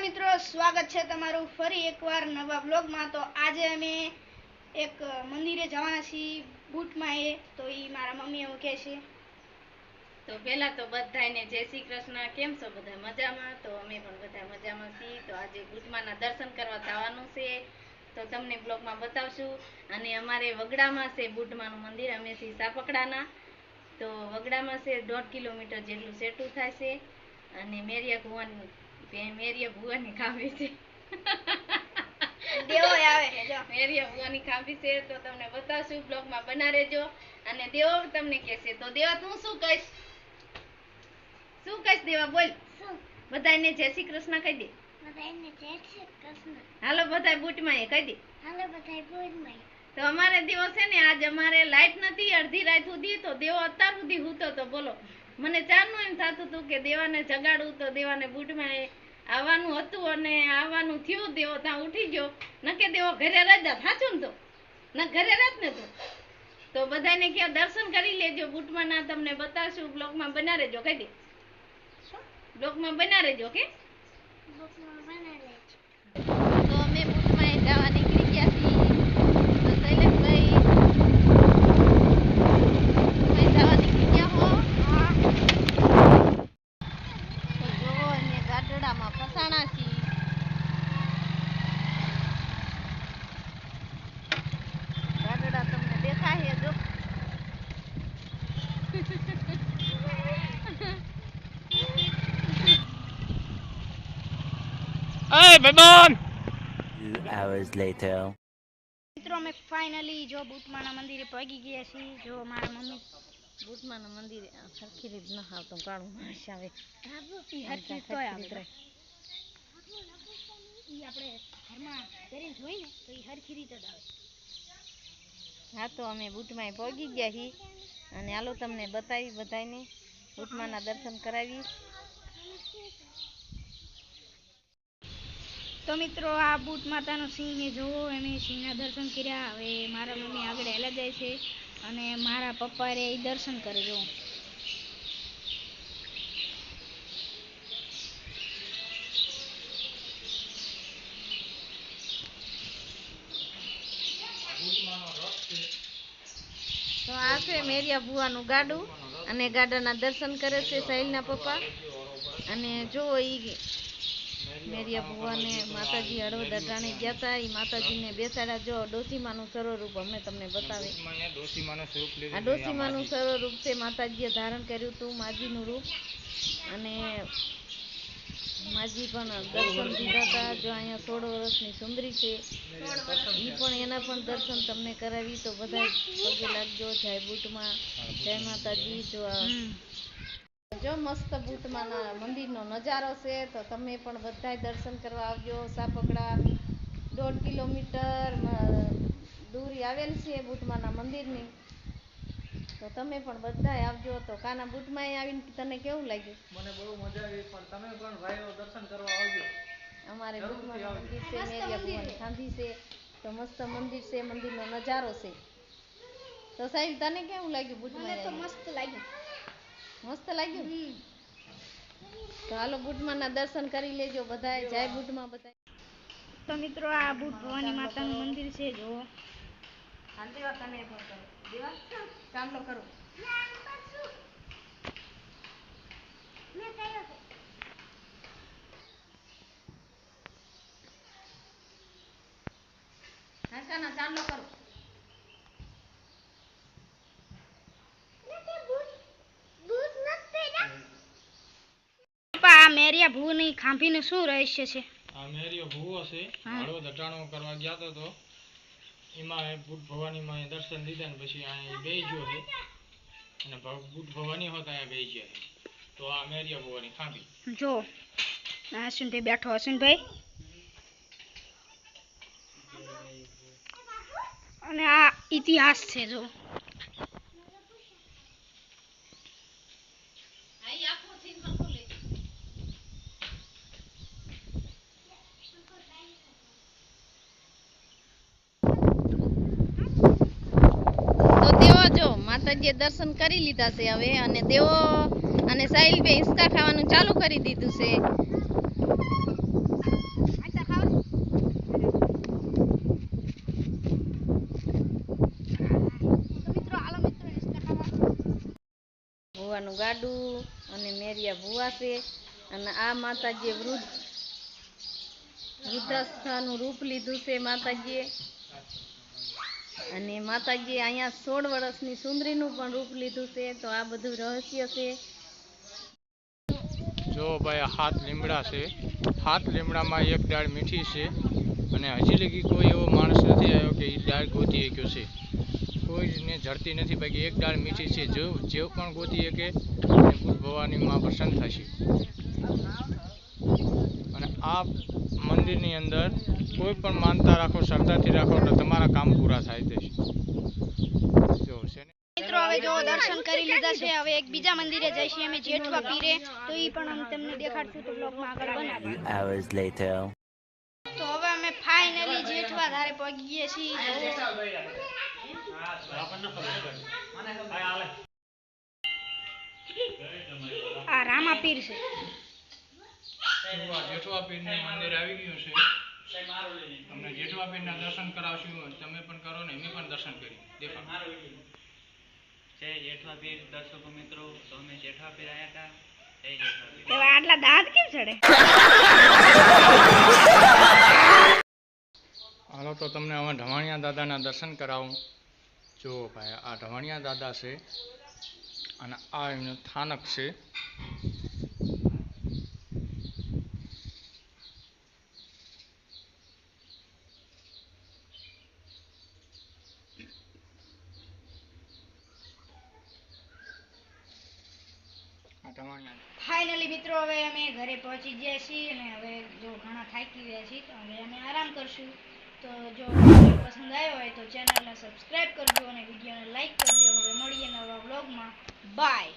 મિત્રો, સ્વાગત છે તમારું ફરી એકવાર નવા બ્લોગમાં તો આજે અમે એક મંદિરે જવાના છીએ, બૂટમાં એ, તો એ મારા મમ્મી એવું કહે છે. તો પહેલાં તો બધાને જય શ્રી કૃષ્ણ. કેમ છો બધા મજામાં? તો અમે પણ બધા મજામાં છીએ. તો આજે ગુટમાના દર્શન કરવા જવાનું છે. તો તમને બ્લોગમાં બતાવશું. અને અમારે વગડામાં છે બુઢમાનું મંદિર. અમે છીએ સાપકડાના. તો વગડામાં છે દોઢ કિલોમીટર જેટલું સેટું થાય છે. અને મેરિયા ભુવાની મેરિયા ભુવાની ખાવી છે. દેવો આવે જો. મેરિયા ભુવાની ખાંભી છે તો તમને બતાવશું બ્લોગમાં બના રહેજો અને દેવો તમને કહેશે તો દેવા તું શું કહીશ? શું કહીશ દેવા બોલ. બધાને જય શ્રી કૃષ્ણ કહી દે. હાલો બધા બૂટમાં એ કહી દે. તો અમારે દેવો છે ને આજ અમારે લાઈટ નથી અડધી રાત સુધી તો દેવો અત્યાર સુધી હૂતો તો બોલો. મને ચારનું એમ થતું હતું કે દેવાને જગાડું તો દેવાને બૂટમાં આવવાનું હતું અને આવવાનું થયું દેવો ત્યાં ઉઠી ગયો. નકે દેવો ઘરે રજા સાચું ને તો? ન ઘરે રાત ને તો? તો બધાને ક્યાં દર્શન કરી લેજો બૂટમાં ના તમને બતાવશું બ્લોગમાં બના રહેજો કહી દે. બ્લોગમાં બના રહેજો કે? તો અમે બૂટમાં એ જવા નીકળી ગયા છીએ તો શૈલેષભાઈ તમે જવા નીકળી ગયા હો તો જોવો અમે ગાડડામાં ફસાણા છીએ ગાડડા તમને દેખાય જો Hey, ભાઈબંધ Two hours later. મિત્રો અમે ફાઇનલી જો બુટમાના મંદિરે પહોંચી ગયા છીએ. જો મારા મમ્મી બૂટમાનું મંદિરે? આ સરખી રીત ન આવતો કાળું આવે. ઈ હરખી તોય આવે. ઈ આપણે ઘરમાં પહેરીને જોઈ ને તો ઈ હરખી રીતે જ આવે. હા તો અમે બુટમાં પહોંચી ગયા છીએ. અને હાલો તમને બતાવી બધાને બુટમાના દર્શન કરાવી તો મિત્રો, આ બુટ માતાનો સિંહ એ જોવો. અમે સિંહના દર્શન કર્યા. હવે મારા મમ્મી આગળ હેલા જાય છે અને મારા પપ્પા રે દર્શન કરે જો તો આ છે મેરિયા ભુવાનું ગાડું. અને ગાડાના દર્શન કરે છે સાહિલના પપ્પા. અને જો ઈ મેરિયા ભુવાને માતાજી હળવદ અટાણે ગયા હતા એ માતાજીને બેસાડ્યા. જો ડોસીમાનું સ્વરૂપ અમે તમને બતાવે આ ડોસીમાનું સ્વરૂપ છે માતાજીએ ધારણ કર્યું હતું માજીનું રૂપ. અને માજી પણ દર્શન દીધા હતા જો અહીંયા સોળ વર્ષની સુંદરી છે એ પણ એના પણ દર્શન તમને કરાવી. તો બધા પગે લાગજો. જય બુટમાં. જય માતાજી. જો આ જો મસ્ત બુટમાં મંદિરનો નજારો છે તો તમે પણ બધાય દર્શન કરવા આવજો. સાપકડા દોઢ કિલોમીટર દૂરી આવેલ છે બુટમાના મંદિરની. તો તમે પણ બધાય આવજો. તો કાના બુટમાં આવીને તને કેવું લાગ્યું? મને બહુ મજા આવી પણ તમે પણ ભાઈઓ દર્શન કરવા આવજો. અમારે બુટમાં મંદિર છે મેરિયા ભગવાન ખાંભી છે. તો મસ્ત મંદિર છે મંદિરનો નજારો છે. તો સાહેબ તને કેવું લાગ્યું મને બુટમાં તો મસ્ત લાગ્યું. મસ્ત લાગ્યું? તો હાલો બુટમાના દર્શન કરી લેજો બધાએ જય બુટમાં બધા તો મિત્રો આ બુટ ભવાની માતાનું મંદિર છે જુઓ. હાલ દેવા તને કરો. દેવા? ચાંદલો કરો. હા કાના ચાંદલો કરો પપ્પા આ ભૂની ખાંભીનું શું રહસ્ય છે? આ મેરિયો ભૂવો છે. હળવો દટાણો કરવા ગયા તો એમાં એ બુટ ભવાનીમાં એ દર્શન દીધા ને પછી અહીંયા બે ગયો છે. અને ભ- ભવાની હોતા અહીંયા બે ગયા તો આ મેરિયો ભવાની ખાંભી. જો અશ્વિનભાઈ બેઠો અશ્વિનભાઈ અને આ ઇતિહાસ છે જો. મહારાજે દર્શન કરી લીધા છે હવે અને દેવો અને સાહિલભાઈ હિંચકા ખાવાનું ચાલુ કરી દીધું છે. ભુવાનું ગાડું અને મેરિયા ભુવા છે અને આ માતાજીએ વૃદ્ધ વૃદ્ધાસ્થાનું રૂપ લીધું છે માતાજીએ. અને માતાજીએ અહીંયા સોળ વર્ષની સુંદરીનું પણ રૂપ લીધું છે, તો આ બધું રહસ્ય છે. જો ભાઈ હાથ લીમડા છે. હાથ લીમડામાં એક ડાળ મીઠી છે અને હજી લગી કોઈ એવો માણસ નથી આવ્યો કે એ ડાળ ગોતી શક્યો છે. કોઈને જડતી નથી બાકી એક ડાળ મીઠી છે. જો જે પણ ગોતી શકે ભવાની માં પ્રસન્ન થશે. આ મંદિરની અંદર કોઈ પણ માનતા રાખો શ્રદ્ધાથી રાખો તો તમારા કામ પૂરા થાય છે જો છે ને મિત્રો હવે જો દર્શન કરી લીધા છે હવે એક બીજા મંદિરે જઈશું અમે જેઠવા પીરે. તો એ પણ અમે તમને દેખાડશું તો બ્લોગમાં આગળ બનાવીએ Few hours later. તો હવે અમે ફાઇનલી જેઠવા ધારે પહોંચી ગયા છીએ. આ રામાપીર છે. આ જેઠવા પીરનું મંદિર આવી ગયું છે. તમને જેઠવા પીરના દર્શન કરાવશું તમે પણ કરો ને અમે પણ દર્શન કરી. દેખાડો. જય જેઠવા દર્શકો મિત્રો. તો અમે જેઠવા આવ્યા હતા. જય જેઠવા આટલા દાંત કેમ ચડે? હાલો તો તમને હવે ઢવાણિયા દાદાના દર્શન કરાવું. જો ભાઈ આ ઢવાણિયા દાદા છે અને આ એમનું સ્થાનક છે આ ઢવાણિયા ફાઇનલી મિત્રો, હવે અમે ઘરે પહોંચી ગયા છીએ અને હવે જો ઘણા થાકી ગયા છીએ, તો હવે અમે આરામ કરશું. તો જો પસંદ આવ્યો હોય તો ચેનલને સબસ્ક્રાઇબ કરજો અને વિડીયોને લાઈક કરજો. હવે મળીએ નવા બ્લોગમાં બાય.